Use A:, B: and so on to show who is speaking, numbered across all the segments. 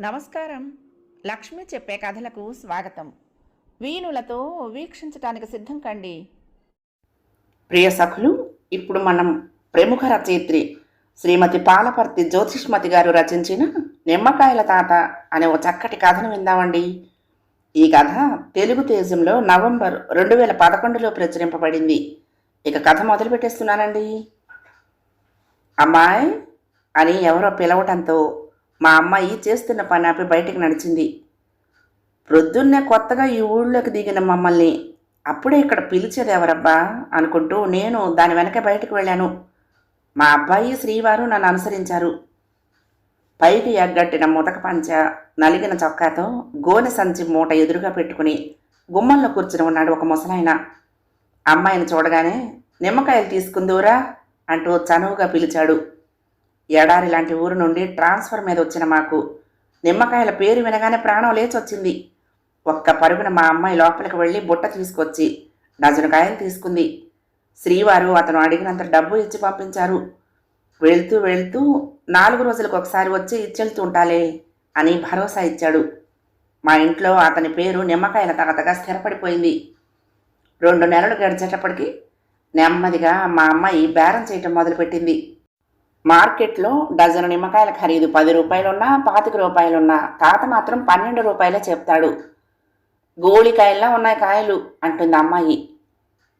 A: నమస్కారం. లక్ష్మి చెప్పే కథలకు స్వాగతం. వీణులతో వీక్షించటానికి సిద్ధం కండి.
B: ప్రియ సఖులు ఇప్పుడు మనం ప్రముఖ రచయిత్రి శ్రీమతి పాలపర్తి జ్యోతిష్మతి గారు రచించిన నిమ్మకాయల తాత అనే ఒక చక్కటి కథను విందామండి. ఈ కథ తెలుగు తేజంలో నవంబర్ రెండు వేల పదకొండులో ప్రచురింపబడింది. ఇక కథ మొదలు పెట్టేస్తున్నానండి. అమ్మాయి అని ఎవరో పిలవటంతో మా అమ్మాయి చేస్తున్న పని ఆపి బయటికి నడిచింది. ప్రొద్దున్నే కొత్తగా ఈ ఊళ్ళోకి దిగిన మమ్మల్ని అప్పుడే ఇక్కడ పిలిచేది ఎవరబ్బా అనుకుంటూ నేను దాని వెనక బయటకు వెళ్ళాను. మా అబ్బాయి శ్రీవారు నన్ను అనుసరించారు. పైకి ఎగ్గట్టిన ముతక పంచ నలిగిన చొక్కాతో గోనె సంచి మూట ఎదురుగా పెట్టుకుని గుమ్మంలో కూర్చుని ఉన్నాడు ఒక ముసలాయన. అమ్మాయిని చూడగానే నిమ్మకాయలు తీసుకుందూరా అంటూ చనువుగా పిలిచాడు. ఎడారి లాంటి ఊరు నుండి ట్రాన్స్ఫర్ మీద వచ్చిన మాకు నిమ్మకాయల పేరు వినగానే ప్రాణం లేచొచ్చింది. ఒక్క పరుగున మా అమ్మాయి లోపలికి వెళ్ళి బుట్ట తీసుకొచ్చి డజను కాయలు తీసుకుంది. శ్రీవారు అతను అడిగినంత డబ్బు ఇచ్చి పంపించారు. వెళ్తూ వెళ్తూ నాలుగు రోజులకు ఒకసారి వచ్చి ఇచ్చెళ్తూ ఉంటాలే అని భరోసా ఇచ్చాడు. మా ఇంట్లో అతని పేరు నిమ్మకాయల తగతగా స్థిరపడిపోయింది. రెండు నెలలు గడిచేటప్పటికి నెమ్మదిగా మా అమ్మాయి బేరం చేయటం మొదలుపెట్టింది. మార్కెట్లో డజను నిమ్మకాయల ఖరీదు పది రూపాయలున్నా పాతిక రూపాయలున్నా తాత మాత్రం పన్నెండు రూపాయలే చెప్తాడు. గోళికాయల్లా ఉన్నాయి కాయలు అంటుంది అమ్మాయి.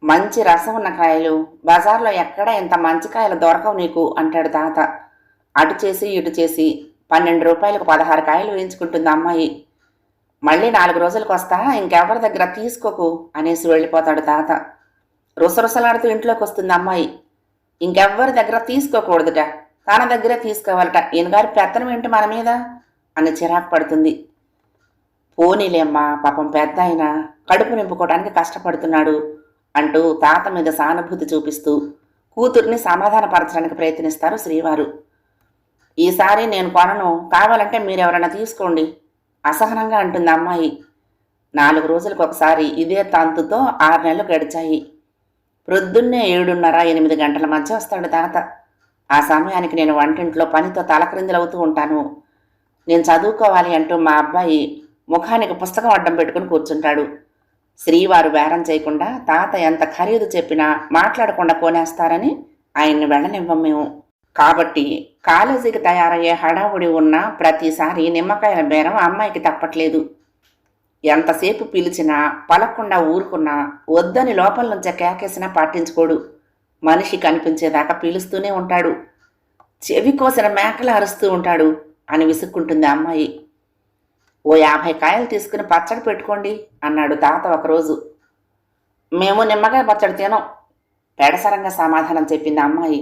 B: మంచి రసం ఉన్న కాయలు బజార్లో ఎక్కడ ఇంత మంచి కాయలు దొరకవు నీకు అంటాడు తాత. అటు చేసి ఇటు చేసి పన్నెండు రూపాయలకు పదహారు కాయలు వేయించుకుంటుంది అమ్మాయి. మళ్ళీ నాలుగు రోజులకు వస్తా ఇంకెవరి దగ్గర తీసుకోకు అనేసి వెళ్ళిపోతాడు తాత. రుసరుసలాడుతూ ఇంట్లోకి వస్తుంది అమ్మాయి. ఇంకెవ్వరి దగ్గర తీసుకోకూడదుట. తన దగ్గర తీసుకోవాలట. ఈయనగారి పెత్తనం ఏంటి మన మీద? అని చిరాకు పడుతుంది. పోనీలేమ్మా పాపం పెద్ద ఆయన కడుపు నింపుకోవడానికి కష్టపడుతున్నాడు అంటూ తాత మీద సానుభూతి చూపిస్తూ కూతుర్ని సమాధానపరచడానికి ప్రయత్నిస్తారు శ్రీవారు. ఈసారి నేను కొనను. కావాలంటే మీరెవరైనా తీసుకోండి. అసహనంగా అంటుంది అమ్మాయి. నాలుగు రోజులకు ఒకసారి ఇదే తంతుతో ఆరు నెలలు గడిచాయి. ప్రొద్దున్నే ఏడున్నర ఎనిమిది గంటల మధ్య వస్తాడు తాత. ఆ సమయానికి నేను వంటింట్లో పనితో తలక్రిందులవుతూ ఉంటాను. నేను చదువుకోవాలి అంటూ మా అబ్బాయి ముఖానికి పుస్తకం అడ్డం పెట్టుకుని కూర్చుంటాడు. శ్రీవారు బేరం చేయకుండా తాత ఎంత ఖరీదు చెప్పినా మాట్లాడకుండా కొనేస్తారని ఆయన్ని వెళ్ళనివ్వం మేము. కాబట్టి కాలేజీకి తయారయ్యే హడావుడి ఉన్న ప్రతిసారి నిమ్మకాయల బేరం అమ్మాయికి తప్పట్లేదు. ఎంతసేపు పిలిచినా పలకుండా ఊరుకున్నా వద్దని లోపల నుంచే కేకేసినా పట్టించుకోడు మనిషి కనిపించేదాకా పిలుస్తూనే ఉంటాడు. చెవి కోసిన మేకలు అరుస్తూ ఉంటాడు అని విసుక్కుంటుంది అమ్మాయి. ఓ యాభై కాయలు తీసుకుని పచ్చడి పెట్టుకోండి అన్నాడు తాత ఒకరోజు. మేము నిమ్మకాయ పచ్చడి తినం పెడసరంగా సమాధానం చెప్పింది అమ్మాయి.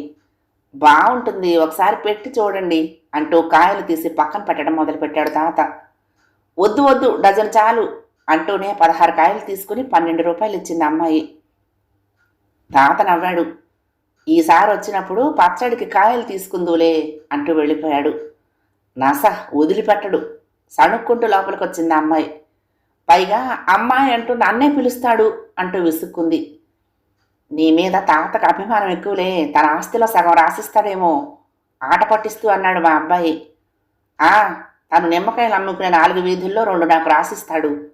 B: బాగుంటుంది ఒకసారి పెట్టి చూడండి అంటూ కాయలు తీసి పక్కన పెట్టడం మొదలుపెట్టాడు తాత. వద్దు వద్దు డజన్ చాలు అంటూనే పదహారు కాయలు తీసుకుని పన్నెండు రూపాయలు ఇచ్చింది అమ్మాయి. తాత నవ్వాడు. ఈసారి వచ్చినప్పుడు పచ్చడికి కాయలు తీసుకుందులే అంటూ వెళ్ళిపోయాడు. నస వదిలిపెట్టడు. సణుక్కుంటూ లోపలికి వచ్చింది అమ్మాయి. పైగా అమ్మాయి అంటూ నన్నే పిలుస్తాడు అంటూ విసుక్కుంది. నీ మీద తాతకు అభిమానం ఎక్కువలే తన ఆస్తిలో సగం రాసిస్తాడేమో ఆట పట్టిస్తూ అన్నాడు మా అబ్బాయి. ఆ తను నిమ్మకాయలు అమ్ముకునే నాలుగు వీధుల్లో రెండు నాకు రాసిస్తాడు.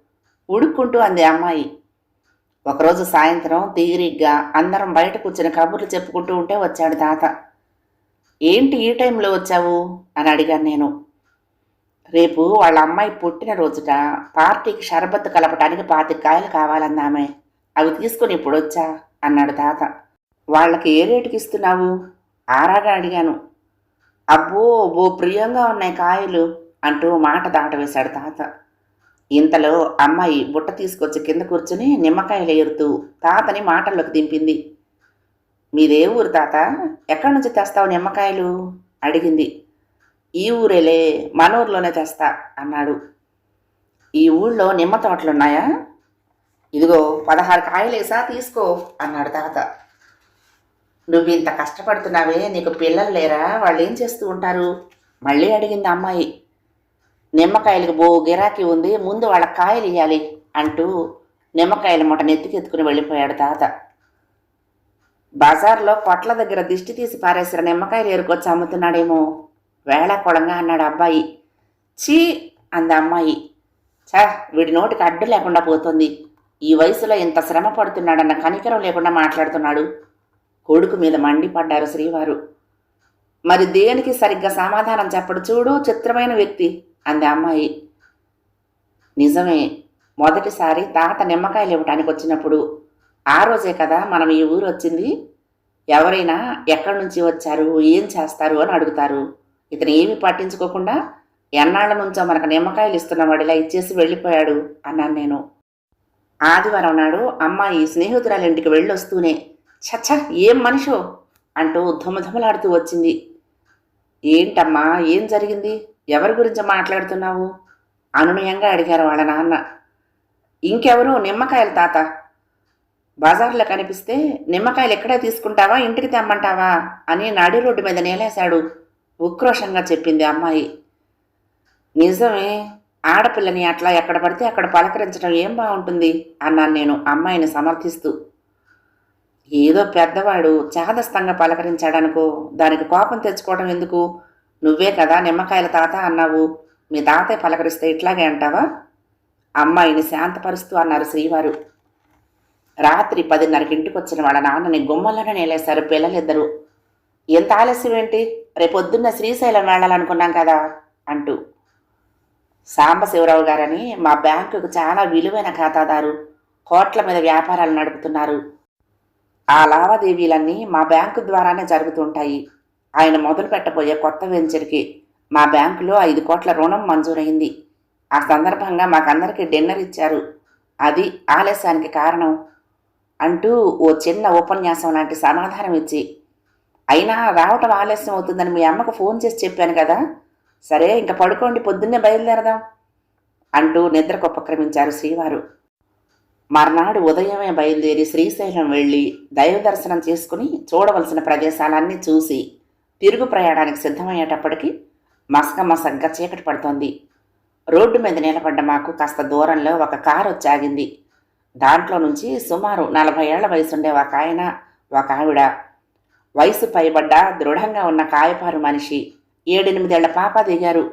B: ఉడుక్కుంటూ అంది అమ్మాయి. ఒకరోజు సాయంత్రం తీరిగ్గా అందరం బయట కూర్చుని కబుర్లు చెప్పుకుంటూ ఉంటే వచ్చాడు తాత. ఏంటి ఈ టైంలో వచ్చావు? అని అడిగాను నేను. రేపు వాళ్ళ అమ్మాయి పుట్టిన రోజుట పార్టీకి షర్బత్ కలపటానికి పాతిక కాయలు కావాలందామె అవి తీసుకుని ఇప్పుడు వచ్చా అన్నాడు తాత. వాళ్ళకి ఏ రేటుకి ఇస్తున్నావు? ఆరాగా అడిగాను. అబ్బో బో ప్రియంగా ఉన్నాయి కాయలు. అంటూ మాట దాటవేశాడు తాత. ఇంతలో అమ్మాయి బుట్ట తీసుకొచ్చి కింద కూర్చుని నిమ్మకాయలు ఏరుతూ తాతని మాటల్లోకి దింపింది. మీదే ఊరు తాత? ఎక్కడి నుంచి తెస్తావు నిమ్మకాయలు? అడిగింది. ఈ ఊరేలే మన ఊర్లోనే తెస్తా అన్నాడు. ఈ ఊళ్ళో నిమ్మ తోటలున్నాయా? ఇదిగో పదహారు కాయలేసా తీసుకో అన్నాడు తాత. నువ్వు ఇంత కష్టపడుతున్నావే నీకు పిల్లలు లేరా వాళ్ళు ఏం చేస్తూ ఉంటారు? మళ్ళీ అడిగింది అమ్మాయి. నిమ్మకాయలకు బో గిరాకీ ఉంది ముందు వాళ్ళ కాయలు ఇవ్వాలి అంటూ నిమ్మకాయల మూట నెత్తికెత్తుకుని వెళ్ళిపోయాడు తాత. బజార్లో కొట్ల దగ్గర దిష్టి తీసి పారేసిన నిమ్మకాయలు ఏరుకొచ్చి అమ్ముతున్నాడేమో వేళ కొడంగా అన్నాడు అబ్బాయి. చీ అంది అమ్మాయి. చా వీడి నోటికి అడ్డు లేకుండా పోతుంది. ఈ వయసులో ఇంత శ్రమ పడుతున్నాడన్న కనికరం లేకుండా మాట్లాడుతున్నాడు. కొడుకు మీద మండిపడ్డారు శ్రీవారు. మరి దేనికి సరిగ్గా సమాధానం చెప్పడు చూడు చిత్రమైన వ్యక్తి. అంది అమ్మాయి. నిజమే మొదటిసారి తాత నిమ్మకాయలు ఇవ్వటానికి వచ్చినప్పుడు ఆ రోజే కదా మనం ఈ ఊరు వచ్చింది? ఎవరైనా ఎక్కడి నుంచి వచ్చారు? ఏం చేస్తారు? అని అడుగుతారు. ఇతను ఏమీ పట్టించుకోకుండా ఎన్నాళ్ళ నుంచో మనకు నిమ్మకాయలు ఇస్తున్నవాడిలా ఇచ్చేసి వెళ్ళిపోయాడు అన్నాను నేను. ఆదివారం నాడు అమ్మాయి స్నేహితురాల ఇంటికి వెళ్ళొస్తూనే చచ్చ ఏం మనిషో అంటూ ధుమధుమలాడుతూ వచ్చింది. ఏంటమ్మా ఏం జరిగింది? ఎవరి గురించి మాట్లాడుతున్నావు? అనునయంగా అడిగారు వాళ్ళ నాన్న. ఇంకెవరు? నిమ్మకాయలు తాత. బజార్లో కనిపిస్తే నిమ్మకాయలు ఎక్కడే తీసుకుంటావా? ఇంటికి తెమ్మంటావా? అని నడి రోడ్డు మీద నేలేశాడు ఉక్రోషంగా చెప్పింది అమ్మాయి. నిజమే ఆడపిల్లని అట్లా ఎక్కడ పడితే అక్కడ పలకరించడం ఏం బాగుంటుంది? అన్నాను నేను అమ్మాయిని సమర్థిస్తూ. ఏదో పెద్దవాడు చాదస్తంగా పలకరించాడనుకో దానికి కోపం తెచ్చుకోవడం ఎందుకు? నువ్వే కదా నిమ్మకాయల తాత అన్నావు. మీ తాతయ్య పలకరిస్తే ఇట్లాగే అంటావా? అమ్మాయిని శాంతపరుస్తూ అన్నారు శ్రీవారు. రాత్రి పదిన్నరకి ఇంటికి వచ్చిన వాళ్ళ నాన్నని గుమ్మల్లోనే నేలేశారు పిల్లలిద్దరూ. ఎంత ఆలస్యం ఏంటి? రేపొద్దున్న శ్రీశైలం వెళ్ళాలనుకున్నాం కదా అంటూ. సాంబశివరావు గారని మా బ్యాంకుకు చాలా విలువైన ఖాతాదారు. కోట్ల మీద వ్యాపారాలు నడుపుతున్నారు. ఆ లావాదేవీలన్నీ మా బ్యాంకు ద్వారానే జరుగుతుంటాయి ఆయన మొదలు పెట్టబోయే కొత్త వెంచర్కి మా బ్యాంకులో ఐదు కోట్ల రుణం మంజూరైంది. ఆ సందర్భంగా మాకందరికీ డిన్నర్ ఇచ్చారు. అది ఆలస్యానికి కారణం అంటూ ఓ చిన్న ఉపన్యాసం లాంటి సమాధానం ఇచ్చి అయినా రావటం ఆలస్యం అవుతుందని మీ అమ్మకు ఫోన్ చేసి చెప్పాను కదా సరే ఇంక పడుకోండి పొద్దున్నే బయలుదేరదాం అంటూ నిద్రకు ఉపక్రమించారు శ్రీవారు. మర్నాడు ఉదయమే బయలుదేరి శ్రీశైలం వెళ్ళి దైవ దర్శనం చేసుకుని చూడవలసిన ప్రదేశాలన్నీ చూసి తిరుగు ప్రయాణానికి సిద్ధమయ్యేటప్పటికి మసక మసగ్గా చీకటి పడుతోంది. రోడ్డు మీద నిలబడ్డ మాకు కాస్త దూరంలో ఒక కారు వచ్చాగింది. దాంట్లో నుంచి సుమారు నలభై ఏళ్ళ వయసుండే ఒక ఆయన ఒక ఆవిడ. వయసు పైబడ్డ దృఢంగా ఉన్న కాయపారు మనిషి. ఏడెనిమిదేళ్ళ పాప దిగారు.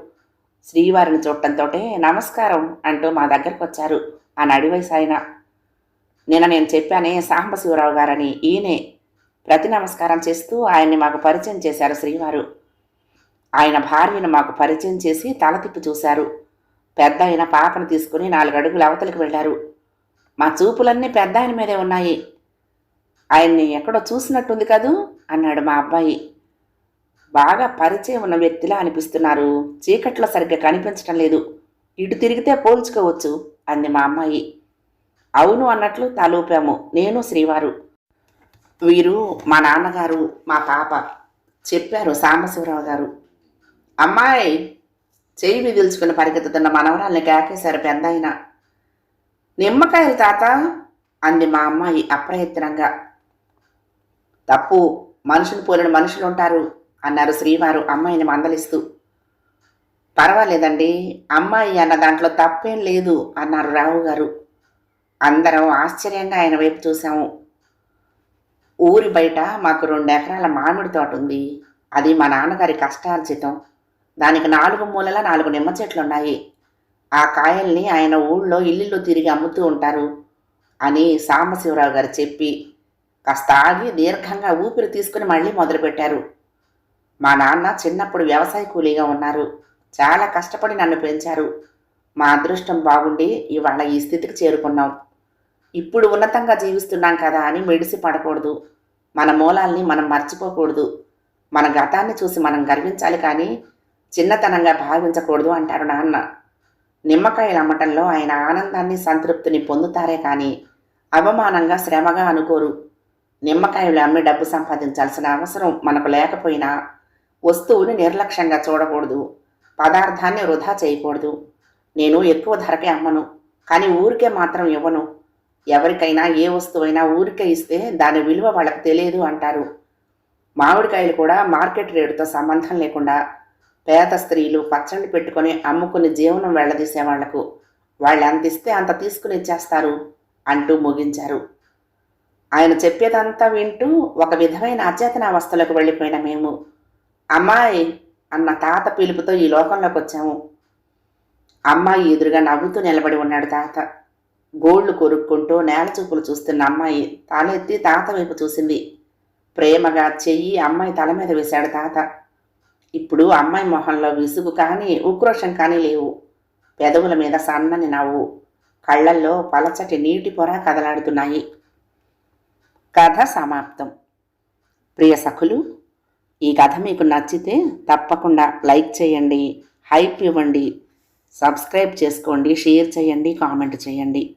B: శ్రీవారిని చూడటంతోటే నమస్కారం అంటూ మా దగ్గరకు వచ్చారు ఆ నడివయసు ఆయన నిన్న నేను చెప్పానే సాంబశివరావు గారని ఈయనే ప్రతి నమస్కారం చేస్తూ ఆయన్ని మాకు పరిచయం చేశారు శ్రీవారు. ఆయన భార్యను మాకు పరిచయం చేసి తల తిప్పి చూశారు. పెద్ద ఆయన పాపను తీసుకుని నాలుగు అడుగులు అవతలికి వెళ్ళారు. మా చూపులన్నీ పెద్ద ఆయన మీదే ఉన్నాయి. ఆయన్ని ఎక్కడో చూసినట్టుంది కదూ? అన్నాడు మా అబ్బాయి. బాగా పరిచయం ఉన్న వ్యక్తిలా అనిపిస్తున్నారు. చీకట్లో సరిగ్గా కనిపించటం లేదు. ఇటు తిరిగితే పోల్చుకోవచ్చు అంది మా అమ్మాయి. అవును అన్నట్లు తలూపాము. నేను శ్రీవారు. వీరు మా నాన్నగారు మా పాప చెప్పారు సాంబశివరావు గారు. అమ్మాయి చెయ్యి విదిల్చుకుని పరిగెత్తుతున్న మనవరాల్ని కేకేశారు పెద్దాయన నిమ్మకాయలు తాత అంది మా అమ్మాయి అప్రయత్నంగా. తప్పు మనుషులు పోలిన మనుషులు ఉంటారు అన్నారు శ్రీవారు అమ్మాయిని మందలిస్తూ. పర్వాలేదండి అమ్మాయి అన్న దాంట్లో తప్పేం లేదు అన్నారు రావు గారు అందరం ఆశ్చర్యంగా ఆయన వైపు చూసాము ఊరి బయట మాకు రెండు ఎకరాల మామిడి తోట ఉంది. అది మా నాన్నగారి కష్టార్జితం. దానికి నాలుగు మూలల నాలుగు నిమ్మ చెట్లున్నాయి. ఆ కాయల్ని ఆయన ఊళ్ళో ఇల్లు తిరిగి అమ్ముతూ ఉంటారు అని సాంబశివరావు గారు చెప్పి కాస్త ఆగి దీర్ఘంగా ఊపిరి తీసుకుని మళ్ళీ మొదలుపెట్టారు. మా నాన్న చిన్నప్పుడు వ్యవసాయ కూలీగా ఉన్నారు. చాలా కష్టపడి నన్ను పెంచారు. మా అదృష్టం బాగుండి ఇవాళ ఈ స్థితికి చేరుకున్నాం. ఇప్పుడు ఉన్నతంగా జీవిస్తున్నాం కదా అని మెడిసి పడకూడదు. మన మూలాల్ని మనం మర్చిపోకూడదు. మన గతాన్ని చూసి మనం గర్వించాలి కానీ చిన్నతనంగా భావించకూడదు అంటారు నాన్న. నిమ్మకాయలు అమ్మటంలో ఆయన ఆనందాన్ని సంతృప్తిని పొందుతారే కానీ అవమానంగా శ్రమగా అనుకోరు. నిమ్మకాయలు అమ్మి డబ్బు సంపాదించాల్సిన అవసరం మనకు లేకపోయినా వస్తువుని నిర్లక్ష్యంగా చూడకూడదు. పదార్థాన్ని వృధా చేయకూడదు. నేను ఎక్కువ ధరకే అమ్మను కానీ ఊరికే మాత్రం ఇవ్వను. ఎవరికైనా ఏ వస్తువైనా ఊరికే ఇస్తే దాని విలువ వాళ్ళకి తెలియదు అంటారు. మామిడికాయలు కూడా మార్కెట్ రేటుతో సంబంధం లేకుండా పేద స్త్రీలు పచ్చళ్ళు పెట్టుకొని అమ్ముకుని జీవనం వెళ్ళదీసే వాళ్ళకు వాళ్ళు అంత ఇస్తే అంత తీసుకుని ఇచ్చేస్తారు అంటూ ముగించారు. ఆయన చెప్పేదంతా వింటూ ఒక విధమైన అచేతనావస్థలకు వెళ్ళిపోయిన మేము. అమ్మాయి అన్న తాత పిలుపుతో ఈ లోకంలోకి వచ్చాము. అమ్మాయి ఎదురుగా నవ్వుతూ నిలబడి ఉన్నాడు తాత. గోళ్ళు కొరుక్కుంటూ నేల చూపులు చూస్తున్న అమ్మాయి తలెత్తి తాత వైపు చూసింది. ప్రేమగా చెయ్యి అమ్మాయి తల మీద వేశాడు తాత. ఇప్పుడు అమ్మాయి మొహంలో విసుగు కానీ ఉక్రోషం కానీ లేవు. పెదవుల మీద సన్నని నవ్వు. కళ్ళల్లో పలచటి నీటి పొర కదలాడుతున్నాయి. కథ సమాప్తం. ప్రియ సఖులు ఈ కథ మీకు నచ్చితే తప్పకుండా లైక్ చేయండి హైప్ ఇవ్వండి సబ్స్క్రైబ్ చేసుకోండి షేర్ చేయండి కామెంట్ చేయండి.